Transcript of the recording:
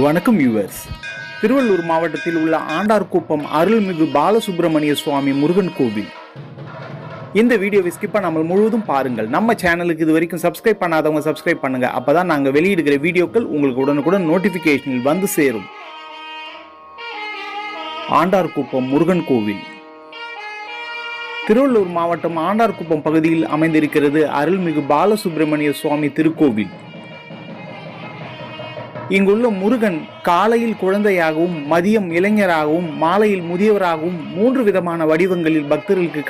வணக்கம் யூவர்ஸ் திருவள்ளூர் மாவட்டத்தில் உள்ள ஆண்டார்குப்பம் அருள்மிகு பாலசுப்பிரமணிய சுவாமி முருகன் கோவில். இந்த வீடியோவை ஸ்கிப் பண்ணாமல் முழுவதும் பாருங்கள். நம்ம சேனலுக்கு இது வரைக்கும் சப்ஸ்கிரைப் பண்ணாதவங்க சப்ஸ்கிரைப் பண்ணுங்க. அப்பதான் நாங்கள் வெளியிடுகிற வீடியோக்கள் உங்களுக்கு உடனுக்குடன் நோட்டிபிகேஷனில் வந்து சேரும். ஆண்டார்குப்பம் முருகன் கோவில். திருவள்ளூர் மாவட்டம் ஆண்டார்குப்பம் பகுதியில் அமைந்திருக்கிறது அருள்மிகு பாலசுப்ரமணிய சுவாமி திருக்கோவில். இங்குள்ள முருகன் காலையில் குழந்தையாகவும் மதியம் இளைஞராகவும் மாலையில் முதியவராகவும் மூன்று விதமான வடிவங்களில் பக்தர்களுக்கு